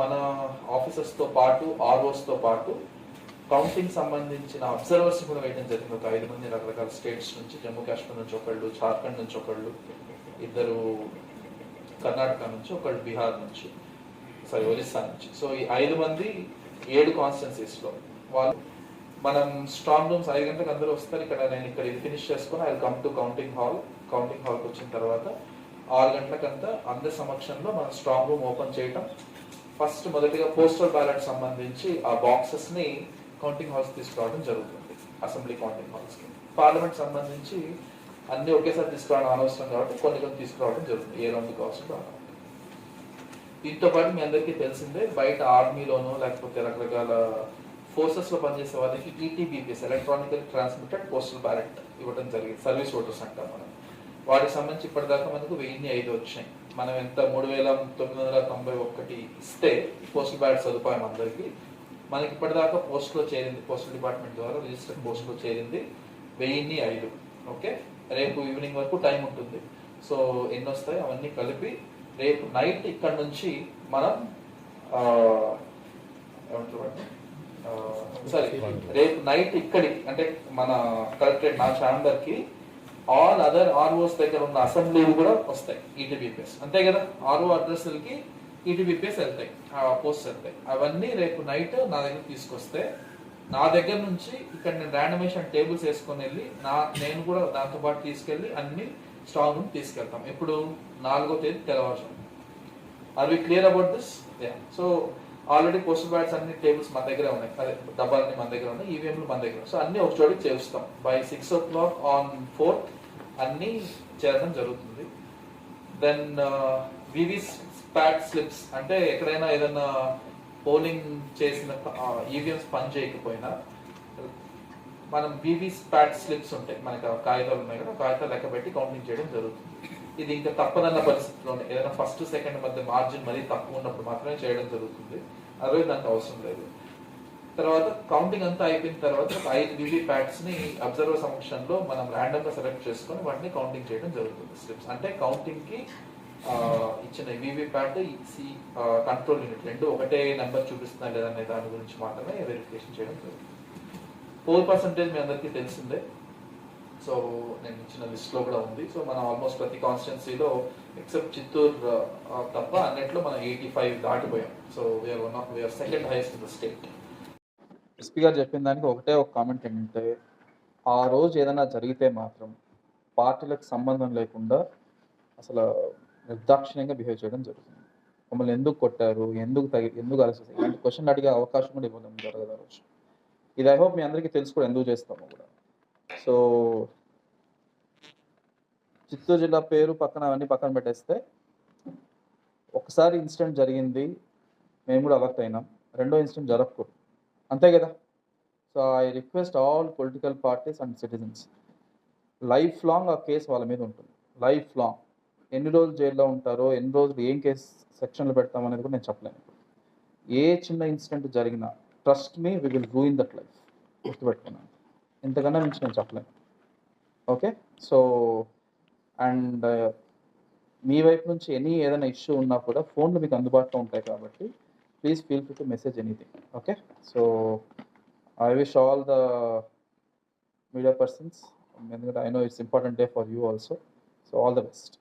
మన ఆఫీసర్స్తో పాటు ఆర్ఓస్తో పాటు కౌంటింగ్ సంబంధించిన అబ్జర్వర్స్ కూడా వేయడం జరిగింది. ఒక ఐదు మంది రకరకాల స్టేట్స్ నుంచి జమ్మూ కాశ్మీర్ నుంచి ఒకళ్ళు జార్ఖండ్ నుంచి ఒకళ్ళు ఇద్దరు కర్ణాటక నుంచి ఒకళ్ళు బీహార్ నుంచి సారీ ఒరిస్సా నుంచి. సో ఈ ఐదు మంది ఏడు కాన్స్టిట్యున్సీస్లో వాళ్ళు మనం స్ట్రాంగ్ రూమ్స్ ఐదు గంటలకు అందరూ వస్తారు. ఇక్కడ నేను ఇక్కడ ఇది ఫినిష్ చేసుకుని I come to counting hall counting హాల్కి వచ్చిన తర్వాత ఆరు గంటలకంతా అందరి సమక్షంలో మనం స్ట్రాంగ్ రూమ్ ఓపెన్ చేయటం ఫస్ట్ మొదటిగా పోస్టల్ బ్యాలెట్ సంబంధించి ఆ బాక్సెస్ని కౌంటింగ్ హాల్స్ తీసుకురావడం జరుగుతుంది అసెంబ్లీ కౌంటింగ్ హాల్స్కి. పార్లమెంట్ సంబంధించి అన్ని ఒకేసారి తీసుకురావడం అనవసరం కాబట్టి కొన్ని కొన్ని తీసుకురావడం జరుగుతుంది ఏ రెండు కావాల్సిన దీంతో పాటు మీ అందరికీ తెలిసిందే బయట ఆర్మీలోనో లేకపోతే రకరకాల ఫోర్సెస్లో పనిచేసే వాళ్ళకి ETBPS electronical transmitted postal ballot ఇవ్వడం జరిగింది సర్వీస్ ఓటర్స్ అంటాం మనం. వాటికి సంబంధించి ఇప్పటిదాకా మనకు వెయ్యి ఐదు వచ్చినాయి. మనం ఎంత మూడు వేల తొమ్మిది వందల తొంభై ఒకటి ఇస్తే పోస్టల్ బ్యాలెట్ సదుపాయం అందరికీ. మనకి ఇప్పటిదాకా పోస్ట్లో చేరింది పోస్టల్ డిపార్ట్మెంట్ ద్వారా రిజిస్టర్డ్ పోస్ట్లో చేరింది వెయ్యిన్ని ఐదు. ఓకే? రేపు ఈవినింగ్ వరకు టైం ఉంటుంది. సో ఎన్ని వస్తాయి అవన్నీ కలిపి రేపు నైట్ ఇక్కడ నుంచి మనం సారీ రేపు నైట్ ఇక్కడికి అంటే మన కలెక్టరేట్ నా ఛాంబర్కి ఆల్ అదర్ ఆర్ఓస్ దగ్గర ఉన్న అసెంబ్లీలు కూడా వస్తాయి ఈటీబీపీఎస్ అంతే కదా? ఆర్ఓ అడ్రస్లకి ఈటీబీపీఎస్ వెళ్తాయి పోస్ట్ వెళ్తాయి. అవన్నీ రేపు నైట్ నా దగ్గర తీసుకొస్తే నా దగ్గర నుంచి ఇక్కడ నేను ర్యాండమేషన్ టేబుల్స్ వేసుకొని వెళ్ళి నా నేను కూడా దాంతో పాటు తీసుకెళ్ళి అన్ని స్ట్రాంగ్ రూమ్ తీసుకెళ్తాం. ఇప్పుడు నాలుగో తేదీ తెల్లవారుజాము. Are we clear about this so already postal ballots అన్ని టేబుల్స్ మన దగ్గర ఉన్నాయి. అదే డబ్బాలన్నీ మన దగ్గర ఉన్నాయి. ఈవీఎంలు మన దగ్గర సో అన్ని ఒక చోటికి చేరుస్తాం. By six o'clock on fourth అన్ని చేరడం జరుగుతుంది. దెన్ వివి ప్యాట్ స్లిప్స్ అంటే ఎక్కడైనా ఏదైనా పోలింగ్ చేసిన uh, ఈవీఎంస్ పని చేయకపోయినా మనం వివి ప్యాట్ స్లిప్స్ ఉంటాయి. మనకి కాగితాలు ఉన్నాయి కదా కాగితాలు లెక్క పెట్టి కౌంటింగ్ చేయడం జరుగుతుంది. ఇది ఇంకా తప్పదన్న పరిస్థితిలోనే ఏదైనా ఫస్ట్ సెకండ్ మధ్య మార్జిన్ మరీ తక్కువ ఉన్నప్పుడు మాత్రమే చేయడం జరుగుతుంది. అదే దానికి అవసరం లేదు. తర్వాత కౌంటింగ్ అంతా అయిపోయిన తర్వాత ఒక ఐదు వివి ప్యాడ్స్ని అబ్జర్వర్ సమక్షంలో మనం ర్యాండమ్గా సెలెక్ట్ చేసుకొని వాటిని కౌంటింగ్ చేయడం జరుగుతుంది. స్లిప్స్ అంటే కౌంటింగ్కి ఇచ్చిన VV PAT C control unit రెండు ఒకటే నెంబర్ చూపిస్తున్నా లేదనే దాని గురించి మాత్రమే వెరిఫికేషన్ చేయడం జరుగుతుంది. ఫోర్ పర్సెంటేజ్ మీ అందరికీ తెలిసిందే. సో నేను ఇచ్చిన లిస్ట్లో కూడా ఉంది. సో మనం ఆల్మోస్ట్ ప్రతి కాన్స్టిట్యున్సీలో ఎక్సెప్ట్ చిత్తూరు తప్ప అన్నిట్లో మనం eighty five దాటిపోయాం so we're one of we're second highest in the state SP గారు చెప్పిన దానికి ఒకటే ఒక కామెంట్ ఏంటంటే ఆ రోజు ఏదైనా జరిగితే మాత్రం పార్టీలకు సంబంధం లేకుండా అసలు నిర్దాక్షిణ్యంగా బిహేవ్ చేయడం జరుగుతుంది. మమ్మల్ని ఎందుకు కొట్టారు? ఎందుకు తగి ఎందుకు అరెస్ట్ చేశారు ఇలాంటి క్వశ్చన్ అడిగే అవకాశం కూడా ఇవ్వడం జరగదు ఆ రోజు. ఇది ఐ హోప్ మీ అందరికీ తెలుసు కూడా ఎందుకు చేస్తాము కూడా. సో చిత్తూరు జిల్లా పేరు పక్కన అవన్నీ పక్కన పెట్టేస్తే ఒకసారి ఇన్సిడెంట్ జరిగింది మేము కూడా అలర్ట్ అయినాం. రెండో ఇన్సిడెంట్ జరగకూడదు అంతే కదా? So I request all political parties and citizens life long ఆ కేసు వాళ్ళ మీద ఉంటుంది. Life long. ఎన్ని రోజులు జైల్లో ఉంటారో ఎన్ని రోజులు ఏం కేసు సెక్షన్లు పెడతామనేది కూడా నేను చెప్పలేను. ఏ చిన్న ఇన్సిడెంట్ జరిగినా trust me we will ruin that life. గుర్తుపెట్టుకున్నాను ఇంతకన్నా మించి నేను చెప్పలేను. ఓకే? సో అండ్ uh, మీ వైపు నుంచి ఎనీ ఏదైనా ఇష్యూ ఉన్నా కూడా ఫోన్లు మీకు అందుబాటులో ఉంటాయి కాబట్టి please feel free to message anything. Okay? So I wish all the media persons ఎందుకంటే I know it's important day for you also. So all the best.